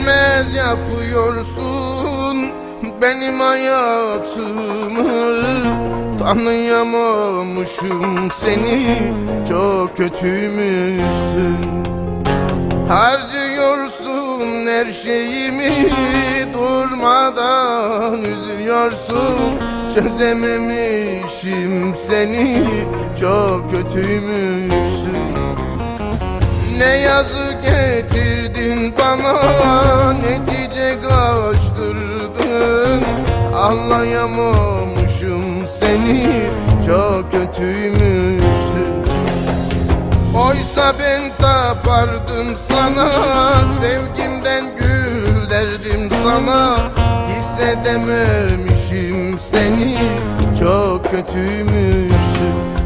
Bilmez yapıyorsun benim hayatımı. Tanıyamamışım seni çok kötüymüşsün. Harcıyorsun her şeyimi durmadan üzüyorsun. Çözememişim seni çok kötüymüşsün. Ne yazı getirdin bana netice kaçtırdın. Anlayamamışım seni çok kötüymüşsün. Oysa ben tapardım sana Sevgimden gül derdim sana. Hissedememişim seni Çok kötüymüşsün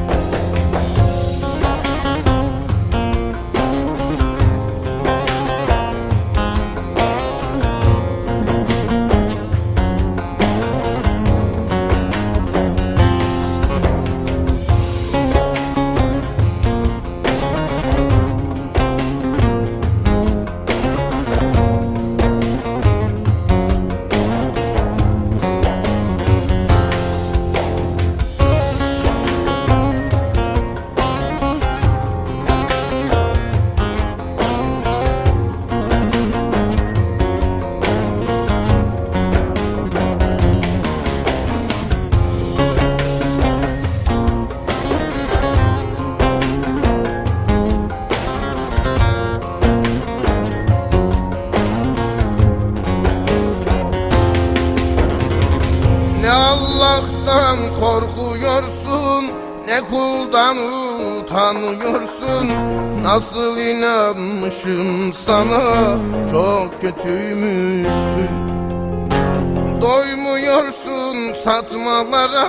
Allah'tan korkuyorsun Ne kuldan utanıyorsun? Nasıl inanmışım sana Çok kötüymüşsün. Doymuyorsun satmalara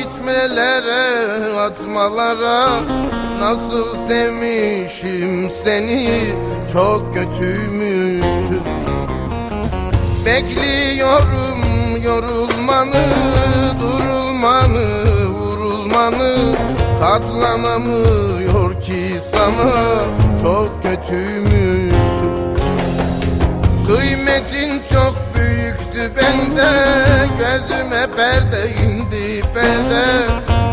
içmelere atmalara. Nasıl sevmişim seni Çok kötüymüşsün. Bekliyorum yorulmanı, durulmanı, vurulmanı Katlanamıyor ki sana. Çok kötüymüşsün. Kıymetin çok büyüktü bende Gözüme perde indi perde.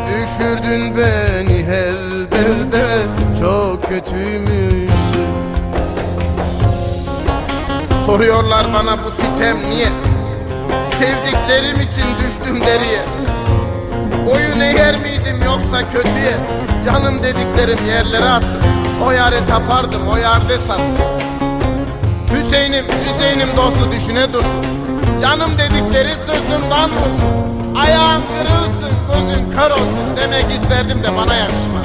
Düşürdün beni her derde Çok kötüymüşsün. Soruyorlar bana bu sitem niye Sevdiklerim için düştüm deriye. Boyun eğer miydim yoksa kötüye Canım dediklerim yerlere attım. O yarı tapardım o yerde sattım. Hüseyin'im Hüseyin'im dostu düşüne dursun. Canım dedikleri sırtından vursun. Ayağın kırılsın gözün kör olsun Demek isterdim de bana yakışmaz